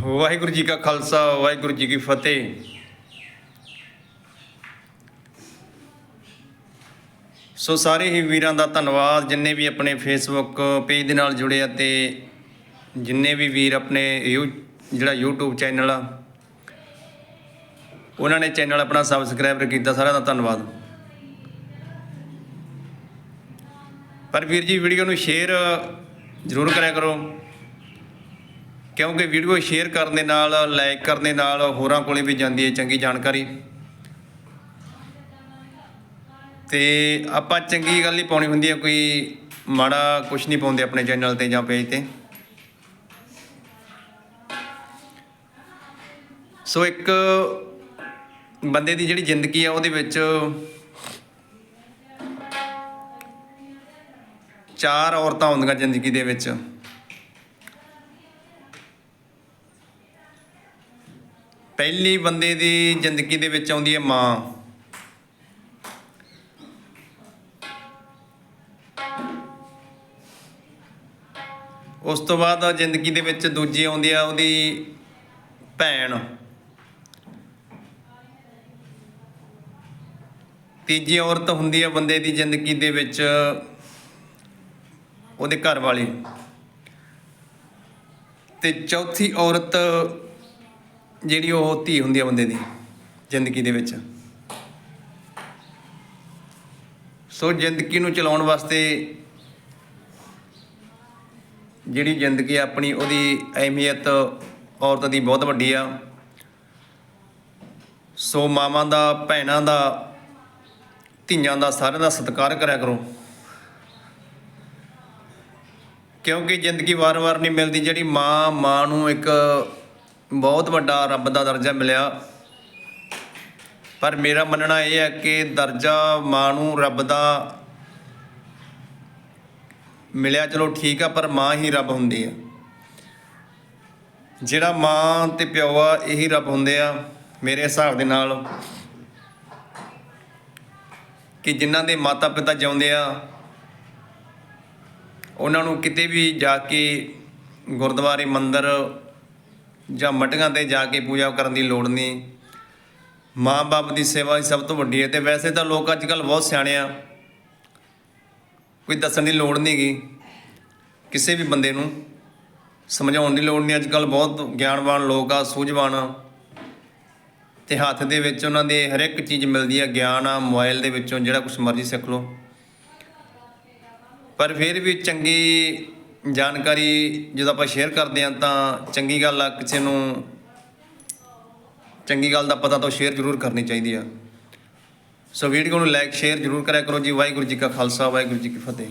ਵਾਹਿਗੁਰੂ ਜੀ ਕਾ ਖਾਲਸਾ, ਵਾਹਿਗੁਰੂ ਜੀ ਕੀ ਫਤਿਹ। ਸੋ ਸਾਰੇ ਹੀ ਵੀਰਾਂ ਦਾ ਧੰਨਵਾਦ, ਜਿੰਨੇ ਵੀ ਆਪਣੇ ਫੇਸਬੁੱਕ ਪੇਜ ਦੇ ਨਾਲ ਜੁੜੇ ਆ ਤੇ ਜਿੰਨੇ ਵੀ ਵੀਰ ਆਪਣੇ ਯੂ, ਜਿਹੜਾ YouTube ਚੈਨਲ ਆ, ਉਹਨਾਂ ਨੇ ਚੈਨਲ ਆਪਣਾ ਸਬਸਕ੍ਰਾਈਬ ਕੀਤਾ, ਸਾਰਿਆਂ ਦਾ ਧੰਨਵਾਦ। ਪਰ ਵੀਰ ਜੀ ਵੀਡੀਓ ਨੂੰ ਸ਼ੇਅਰ ਜ਼ਰੂਰ ਕਰਿਆ ਕਰੋ। ਕਿਉਂਕਿ ਵੀਡੀਓ ਸ਼ੇਅਰ ਕਰਨ ਦੇ ਨਾਲ ਲਾਈਕ ਕਰਨ ਦੇ ਨਾਲ ਹੋਰਾਂ ਕੋਲੇ ਵੀ ਜਾਂਦੀ ਹੈ ਚੰਗੀ ਜਾਣਕਾਰੀ। ਤੇ ਆਪਾਂ ਚੰਗੀ ਗੱਲ ਹੀ ਪਾਉਣੀ ਹੁੰਦੀ ਹੈ, ਕੋਈ ਮਾੜਾ ਕੁਝ ਨਹੀਂ ਪਾਉਂਦੇ ਆਪਣੇ ਚੈਨਲ ਤੇ ਜਾਂ ਪੇਜ ਤੇ। ਸੋ ਇੱਕ ਬੰਦੇ ਦੀ ਜਿਹੜੀ ਜ਼ਿੰਦਗੀ ਆ, ਉਹਦੇ ਵਿੱਚ ਚਾਰ ਔਰਤਾਂ ਹੁੰਦੀਆਂ ਜ਼ਿੰਦਗੀ ਦੇ ਵਿੱਚ। ਪਹਿਲੀ ਬੰਦੇ ਦੀ ਜ਼ਿੰਦਗੀ ਦੇ ਵਿੱਚ ਆਉਂਦੀ ਹੈ ਮਾਂ। ਉਸ ਤੋਂ ਬਾਅਦ ਜ਼ਿੰਦਗੀ ਦੇ ਵਿੱਚ ਦੂਜੀ ਆਉਂਦੀ ਆ, ਉਹਦੀ ਭੈਣ। ਤੀਜੀ ਔਰਤ ਹੁੰਦੀ ਆ ਬੰਦੇ ਦੀ ਜ਼ਿੰਦਗੀ ਦੇ ਵਿੱਚ ਉਹਦੇ ਘਰ ਵਾਲੀ ਤੇ ਚੌਥੀ ਔਰਤ ਜਿਹੜੀ ਉਹ ਧੀ ਹੁੰਦੀ ਆ ਬੰਦੇ ਦੀ, ਜ਼ਿੰਦਗੀ ਦੇ ਵਿੱਚ। ਸੋ ਜ਼ਿੰਦਗੀ ਨੂੰ ਚਲਾਉਣ ਵਾਸਤੇ ਜਿਹੜੀ ਜ਼ਿੰਦਗੀ ਆਪਣੀ, ਉਹਦੀ ਅਹਿਮੀਅਤ ਔਰਤ ਦੀ ਬਹੁਤ ਵੱਡੀ ਆ। ਸੋ ਮਾਵਾਂ ਦਾ, ਭੈਣਾਂ ਦਾ, ਧੀਆਂ ਦਾ ਸਾਰਿਆਂ ਦਾ ਸਤਿਕਾਰ ਕਰਿਆ ਕਰੋ। ਕਿਉਂਕਿ ਜ਼ਿੰਦਗੀ ਵਾਰ-ਵਾਰ ਨਹੀਂ ਮਿਲਦੀ, ਜਿਹੜੀ ਮਾਂ ਮਾਂ ਨੂੰ ਇੱਕ ਬਹੁਤ ਵੱਡਾ ਰੱਬ ਦਾ ਦਰਜਾ ਮਿਲਿਆ। ਪਰ ਮੇਰਾ ਮੰਨਣਾ ਇਹ ਹੈ ਕਿ ਦਰਜਾ ਮਾਂ ਨੂੰ ਰੱਬ ਦਾ ਮਿਲਿਆ, ਚਲੋ ਠੀਕ ਆ, ਪਰ ਮਾਂ ਹੀ ਰੱਬ ਹੁੰਦੀ ਆ। ਜਿਹੜਾ ਮਾਂ ਤੇ ਪਿਓ ਆ, ਇਹੀ ਰੱਬ ਹੁੰਦੇ ਆ, ਮੇਰੇ ਹਿਸਾਬ ਦੇ ਨਾਲ। ਕਿ ਜਿਨ੍ਹਾਂ ਦੇ ਮਾਤਾ ਪਿਤਾ ਜਿਉਂਦੇ ਆ, ਉਹਨਾਂ ਨੂੰ ਕਿਤੇ ਵੀ ਜਾ ਕੇ ਗੁਰਦੁਆਰੇ, ਮੰਦਰ ਜਾਂ ਮਟੀਆਂ ਤੇ ਜਾ ਕੇ ਪੂਜਾ ਕਰਨ ਦੀ ਲੋੜ ਨਹੀਂ। ਮਾਂ-ਬਾਪ ਦੀ ਸੇਵਾ ਹੀ ਸਭ ਤੋਂ ਵੱਡੀ ਹੈ ਤੇ ਵੈਸੇ ਤਾਂ ਲੋਕ ਅੱਜ ਕੱਲ ਬਹੁਤ ਸਿਆਣੇ ਆ। ਕੋਈ ਦੱਸਣ ਦੀ ਲੋੜ ਨਹੀਂਗੀ ਕਿਸੇ ਵੀ ਬੰਦੇ ਨੂੰ ਸਮਝਾਉਣ ਦੀ ਲੋੜ ਨਹੀਂ। ਅੱਜ ਕੱਲ ਬਹੁਤ ਗਿਆਨਵਾਨ ਲੋਕ ਆ, ਸੂਝਵਾਨ ਆ। ਤੇ ਹੱਥ ਦੇ ਵਿੱਚ ਉਹਨਾਂ ਦੇ ਹਰ ਇੱਕ ਚੀਜ਼ ਮਿਲਦੀ ਆ, ਗਿਆਨ ਆ, ਮੋਬਾਈਲ ਦੇ ਵਿੱਚੋਂ ਜਿਹੜਾ ਕੁਝ ਮਰਜ਼ੀ ਸਿੱਖ ਲਓ। ਪਰ ਫਿਰ ਵੀ ਚੰਗੀ ਜਾਣਕਾਰੀ ਜਦੋਂ ਆਪਾਂ ਸ਼ੇਅਰ ਕਰਦੇ ਹਾਂ ਤਾਂ ਚੰਗੀ ਗੱਲ ਆ, ਕਿਸੇ ਨੂੰ ਚੰਗੀ ਗੱਲ ਦਾ ਪਤਾ ਤਾਂ ਸ਼ੇਅਰ ਜ਼ਰੂਰ ਕਰਨੀ ਚਾਹੀਦੀ ਆ। ਸੋ ਵੀਡੀਓ ਨੂੰ ਲਾਈਕ ਸ਼ੇਅਰ ਜ਼ਰੂਰ ਕਰਿਆ ਕਰੋ ਜੀ। ਵਾਹਿਗੁਰੂ ਜੀ ਕਾ ਖਾਲਸਾ, ਵਾਹਿਗੁਰੂ ਜੀ ਕੀ ਫਤਿਹ।